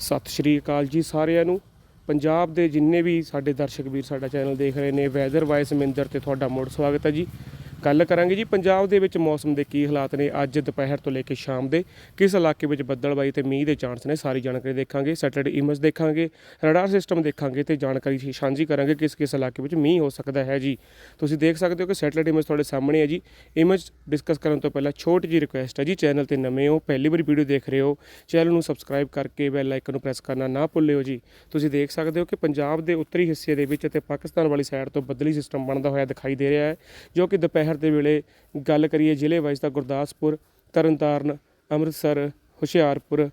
ਸਤਿ ਸ਼੍ਰੀ ਅਕਾਲ ਜੀ ਸਾਰਿਆਂ ਨੂੰ। ਪੰਜਾਬ ਦੇ ਜਿੰਨੇ ਵੀ ਸਾਡੇ ਦਰਸ਼ਕ ਵੀਰ ਸਾਡਾ ਚੈਨਲ ਦੇਖ ਰਹੇ ਨੇ, ਵੈਦਰ ਵਾਇਸ ਮਿੰਦਰ ਤੇ ਤੁਹਾਡਾ ਮੁੜ ਸਵਾਗਤ ਹੈ ਜੀ। ਗੱਲ ਕਰਾਂਗੇ ਜੀ, ਪੰਜਾਬ ਦੇ ਵਿੱਚ ਮੌਸਮ ਦੇ ਕੀ ਹਾਲਾਤ ਨੇ ਅੱਜ ਦੁਪਹਿਰ ਤੋਂ ਲੈ ਕੇ ਸ਼ਾਮ ਦੇ, ਕਿਸ ਇਲਾਕੇ ਵਿੱਚ ਬੱਦਲਬਾਈ ਤੇ ਮੀਂਹ ਦੇ ਚਾਂਸ ਨੇ ਸਾਰੀ ਜਾਣਕਾਰੀ ਦੇਖਾਂਗੇ ਸੈਟਰਡੇ ਇਮੇਜ ਦੇਖਾਂਗੇ, ਰਡਾਰ ਸਿਸਟਮ ਦੇਖਾਂਗੇ ਤੇ ਜਾਣਕਾਰੀ ਸਾਂਝੀ ਕਰਾਂਗੇ ਕਿਸ ਕਿਸ ਇਲਾਕੇ ਵਿੱਚ ਮੀਂਹ ਹੋ ਸਕਦਾ ਹੈ ਜੀ। ਤੁਸੀਂ ਦੇਖ ਸਕਦੇ ਹੋ ਕਿ ਸੈਟਰਡੇ ਇਮੇਜ ਤੁਹਾਡੇ ਸਾਹਮਣੇ ਹੈ ਜੀ। ਇਮੇਜ ਡਿਸਕਸ ਕਰਨ ਤੋਂ ਪਹਿਲਾਂ ਛੋਟੀ ਜੀ ਰਿਕੁਐਸਟ ਹੈ ਜੀ, ਚੈਨਲ ਤੇ ਨਵੇਂ ਹੋ, ਪਹਿਲੀ ਵਾਰੀ ਵੀਡੀਓ ਦੇਖ ਰਹੇ ਹੋ, ਚੈਨਲ ਨੂੰ ਸਬਸਕ੍ਰਾਈਬ ਕਰਕੇ ਬੈਲ ਆਈਕਨ ਨੂੰ ਪ੍ਰੈਸ ਕਰਨਾ ਨਾ ਭੁੱਲਿਓ ਜੀ। ਤੁਸੀਂ ਦੇਖ ਸਕਦੇ ਹੋ ਕਿ ਪੰਜਾਬ ਦੇ ਉੱਤਰੀ ਹਿੱਸੇ ਦੇ ਵਿੱਚ ਅਤੇ ਪਾਕਿਸਤਾਨ ਵਾਲੀ ਸਾਈਡ ਤੋਂ ਬੱਦਲੀ ਸਿਸਟਮ ਬਣਦਾ ਹੋਇਆ ਦਿਖਾਈ ਦੇ ਰਿਹਾ ਹੈ, ਜੋ ਕਿ ਦੁਪਹਿਰ ਦੇ ਵੇਲੇ ਗੱਲ ਕਰੀਏ ਜ਼ਿਲ੍ਹੇ ਵਾਈਜ਼ ਤਾਂ ਗੁਰਦਾਸਪੁਰ, ਤਰਨਤਾਰਨ, ਅੰਮ੍ਰਿਤਸਰ, ਹੁਸ਼ਿਆਰਪੁਰ,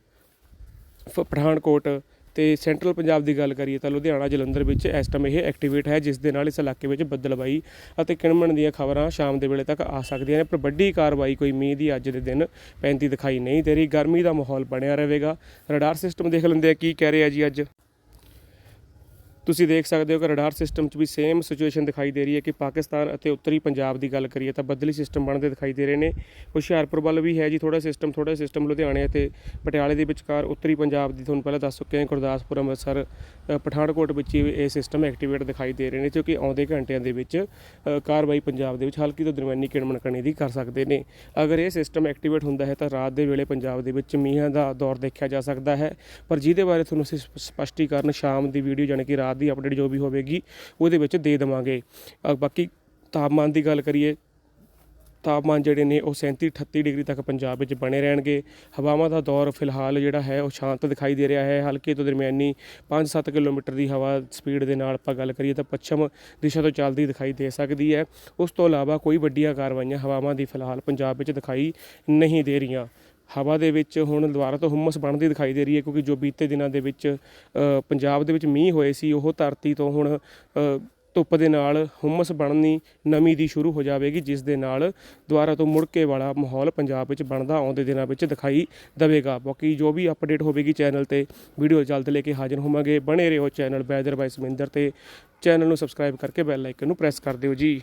ਫ- ਪਠਾਨਕੋਟ ਤੇ ਸੈਂਟਰਲ ਪੰਜਾਬ ਦੀ ਗੱਲ ਕਰੀਏ ਤਾਂ ਲੁਧਿਆਣਾ, ਜਲੰਧਰ ਵਿੱਚ ਇਸ ਟਾਈਮ ਇਹ ਐਕਟੀਵੇਟ ਹੈ, ਜਿਸ ਦੇ ਨਾਲ ਇਸ ਇਲਾਕੇ ਵਿੱਚ ਬੱਦਲਬਾਈ ਅਤੇ ਕਿਣਮਣ ਦੀਆਂ ਖਬਰਾਂ ਸ਼ਾਮ ਦੇ ਵੇਲੇ ਤੱਕ ਆ ਸਕਦੀਆਂ ਨੇ। ਪਰ ਵੱਡੀ ਕਾਰਵਾਈ ਕੋਈ ਮੀਂਹ ਦੀ ਅੱਜ ਦੇ ਦਿਨ ਪੈਂਦੀ ਦਿਖਾਈ ਨਹੀਂ ਦੇ ਰਹੀ। ਗਰਮੀ ਦਾ ਮਾਹੌਲ ਬਣਿਆ ਰਹੇਗਾ। ਰਡਾਰ ਸਿਸਟਮ ਦੇਖ ਲੈਂਦੇ ਆ ਕੀ ਕਹਿ ਰਿਹਾ ਜੀ ਅੱਜ। ਤੁਸੀਂ ਦੇਖ ਸਕਦੇ ਹੋ ਕਿ ਰਡਾਰ ਸਿਸਟਮ 'ਚ ਵੀ ਸੇਮ ਸਿਚੁਏਸ਼ਨ ਦਿਖਾਈ ਦੇ ਰਹੀ ਹੈ ਕਿ ਪਾਕਿਸਤਾਨ ਅਤੇ ਉੱਤਰੀ ਪੰਜਾਬ ਦੀ ਗੱਲ ਕਰੀਏ ਤਾਂ ਬਦਲੀ ਸਿਸਟਮ ਬਣਦੇ ਦਿਖਾਈ ਦੇ ਰਹੇ ਨੇ। ਹੁਸ਼ਿਆਰਪੁਰ ਵੱਲ ਵੀ ਹੈ ਜੀ ਥੋੜਾ ਸਿਸਟਮ ਥੋੜਾ ਸਿਸਟਮ ਲੁਧਿਆਣੇ ਅਤੇ ਪਟਿਆਲੇ ਦੇ ਵਿਚਕਾਰ ਉੱਤਰੀ ਪੰਜਾਬ ਦੀ ਤੁਹਾਨੂੰ ਪਹਿਲਾਂ ਦੱਸ ਚੁੱਕੇ ਹਾਂ, ਗੁਰਦਾਸਪੁਰ, ਅੰਮ੍ਰਿਤਸਰ ਪਠਾਨਕੋਟ ਵਿੱਚ ਹੀ ਇਹ ਸਿਸਟਮ ਐਕਟੀਵੇਟ ਦਿਖਾਈ ਦੇ ਰਹੇ ਨੇ ਕਿਉਂਕਿ ਆਉਂਦੇ ਘੰਟਿਆਂ ਦੇ ਵਿੱਚ ਕਾਰਵਾਈ ਪੰਜਾਬ ਦੇ ਵਿੱਚ ਹਲਕੀ ਤੋਂ ਦਰਮਿਆਨੀ ਕਿਣਮਣ ਕਣੀ ਦੀ ਕਰ ਸਕਦੇ ਨੇ। ਅਗਰ ਇਹ ਸਿਸਟਮ ਐਕਟੀਵੇਟ ਹੁੰਦਾ ਹੈ ਤਾਂ ਰਾਤ ਦੇ ਵੇਲੇ ਪੰਜਾਬ ਦੇ ਵਿੱਚ ਮੀਂਹਾਂ ਦਾ ਦੌਰ ਦੇਖਿਆ ਜਾ ਸਕਦਾ ਹੈ। ਪਰ ਜਿਹਦੇ ਬਾਰੇ ਤੁਹਾਨੂੰ ਅਸੀਂ ਸਪ- ਸਪਸ਼ਟੀਕਰਨ ਸ਼ਾਮ ਦੀ ਵੀਡੀਓ ਜਾਣੀ ਕਿ ਰਾਤ ਦੀ ਅਪਡੇਟ ਜੋ ਵੀ ਹੋਵੇਗੀ, ਉਹਦੇ ਵਿੱਚ ਦੇ ਦੇਵਾਂਗੇ। ਬਾਕੀ ਤਾਪਮਾਨ ਦੀ ਗੱਲ ਕਰੀਏ, ਤਾਪਮਾਨ ਜਿਹੜੇ ਨੇ ਉਹ 37 38 ਡਿਗਰੀ ਤੱਕ ਪੰਜਾਬ ਵਿੱਚ ਬਣੇ ਰਹਿਣਗੇ। ਹਵਾਵਾਂ ਦਾ ਦੌਰ ਫਿਲਹਾਲ ਜਿਹੜਾ ਹੈ ਉਹ ਸ਼ਾਂਤ ਦਿਖਾਈ ਦੇ ਰਿਹਾ ਹੈ। ਹਲਕੀ ਤੋਂ ਦਰਮਿਆਨੀ 5-7 ਕਿਲੋਮੀਟਰ ਦੀ ਹਵਾ ਸਪੀਡ ਦੇ ਨਾਲ ਆਪਾਂ ਗੱਲ ਕਰੀਏ ਤਾਂ ਪੱਛਮ ਦਿਸ਼ਾ ਤੋਂ ਚੱਲਦੀ ਦਿਖਾਈ ਦੇ ਸਕਦੀ ਹੈ। ਉਸ ਤੋਂ ਇਲਾਵਾ ਕੋਈ ਵੱਡੀਆਂ ਕਾਰਵਾਈਆਂ ਹਵਾਵਾਂ ਦੀ ਫਿਲਹਾਲ ਪੰਜਾਬ ਵਿੱਚ ਦਿਖਾਈ ਨਹੀਂ ਦੇ ਰਹੀਆਂ। ਹਵਾ ਦੇ ਵਿੱਚ ਹੁਣ ਦੁਬਾਰਾ ਤੋਂ ਹੁਮਸ ਬਣਦੀ ਦਿਖਾਈ ਦੇ ਰਹੀ ਹੈ, ਕਿਉਂਕਿ ਜੋ ਬੀਤੇ ਦਿਨਾਂ ਦੇ ਵਿੱਚ ਪੰਜਾਬ ਦੇ ਵਿੱਚ ਮੀਂਹ ਹੋਏ ਸੀ, ਉਹ ਧਰਤੀ ਤੋਂ ਹੁਣ ਧੁੱਪ ਦੇ ਨਾਲ ਹੁਮਸ ਬਣਨੀ ਨਮੀ ਦੀ ਸ਼ੁਰੂ ਹੋ ਜਾਵੇਗੀ, ਜਿਸ ਦੇ ਨਾਲ ਦੁਬਾਰਾ ਤੋਂ ਮੁੜਕੇ ਵਾਲਾ ਮਾਹੌਲ ਪੰਜਾਬ ਵਿੱਚ ਬਣਦਾ ਆਉਂਦੇ ਦਿਨਾਂ ਵਿੱਚ ਦਿਖਾਈ ਦੇਵੇਗਾ। ਬਾਕੀ ਜੋ ਵੀ ਅਪਡੇਟ ਹੋਵੇਗੀ ਚੈਨਲ ਤੇ, ਵੀਡੀਓ ਜਲਦ ਲੈ ਕੇ ਹਾਜ਼ਰ ਹੋਵਾਂਗੇ। ਬਣੇ ਰਹੋ ਚੈਨਲ ਵੈਦਰ ਬਾਈ ਸਮਿੰਦਰ ਤੇ। ਚੈਨਲ ਨੂੰ ਸਬਸਕ੍ਰਾਈਬ ਕਰਕੇ ਬੈਲ ਆਈਕਨ ਨੂੰ ਪ੍ਰੈਸ ਕਰ ਦਿਓ ਜੀ।